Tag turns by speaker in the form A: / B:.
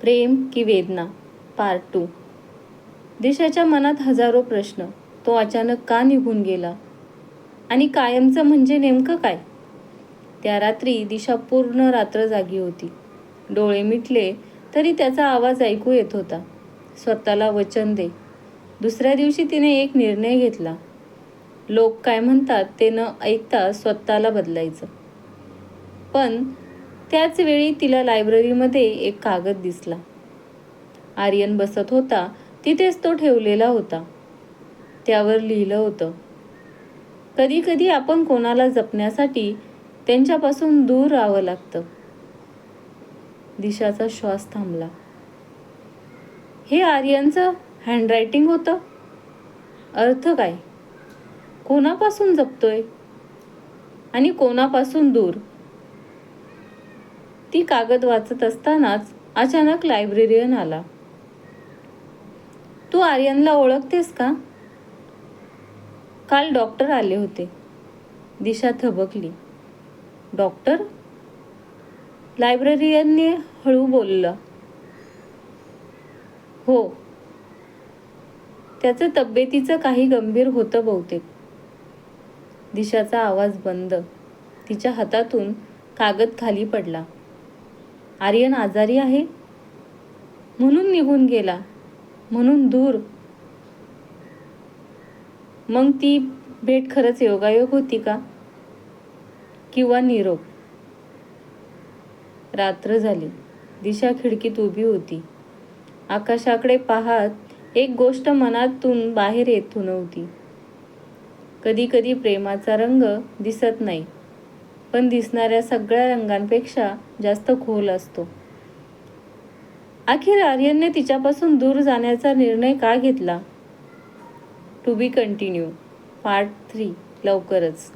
A: प्रेम की वेदना part two दिशाच्या मनात हजारो प्रश्न. तो अचानक का निघून गेला? आणि कायमचं म्हणजे नेमकं काय? त्या रात्री दिशा पूर्ण रात्र जागी होती. डोळे मिटले तरी त्याचा आवाज ऐकू येत होता. स्वतःला वचन दे. दुसऱ्या दिवशी तिने एक निर्णय घेतला. लोक काय म्हणतात ते न ऐकता स्वतःला बदलायचं. पण त्याच वेळी तिला लायब्ररीमध्ये एक कागद दिसला. आर्यन बसत होता तिथेच तो ठेवलेला होता. त्यावर लिहिलं होतं कधी कधी आपण कोणाला जपण्यासाठी त्यांच्यापासून दूर राहावं लागतं. दिशाचा श्वास थांबला. हे आर्यनचं हँडरायटिंग होतं? अर्थ काय? कोणापासून जपतोय? आणि कोणापासून दूर? ती कागद वाचत असतानाच अचानक लायब्रेरियन आला. तू आर्यनला ओळखतेस का? काल डॉक्टर आले होते. दिशा थबकली. डॉक्टर लायब्ररीयनने हळू बोललं. हो. त्याचं तब्येतीचं काही गंभीर होतं बहुतेक. दिशाचा आवाज बंद. तिच्या हातातून कागद खाली पडला. आर्यन आजारी आहे. म्हणून निघून गेला. म्हणून दूर. मग ती भेट खरंच योगायोग होती का? किंवा निरोप? रात्र झाली. दिशा खिडकीत उभी होती. आकाशाकडे पाहत एक गोष्ट मनातून बाहेर येत नव्हती. कधी कधी प्रेमाचा रंग दिसत नाही. पण दिसणाऱ्या सगळ्या रंगांपेक्षा जास्त खोल असतो. अखेर आर्यनने तिच्यापासून दूर जाण्याचा निर्णय का घेतला? To be continued part three लवकरच.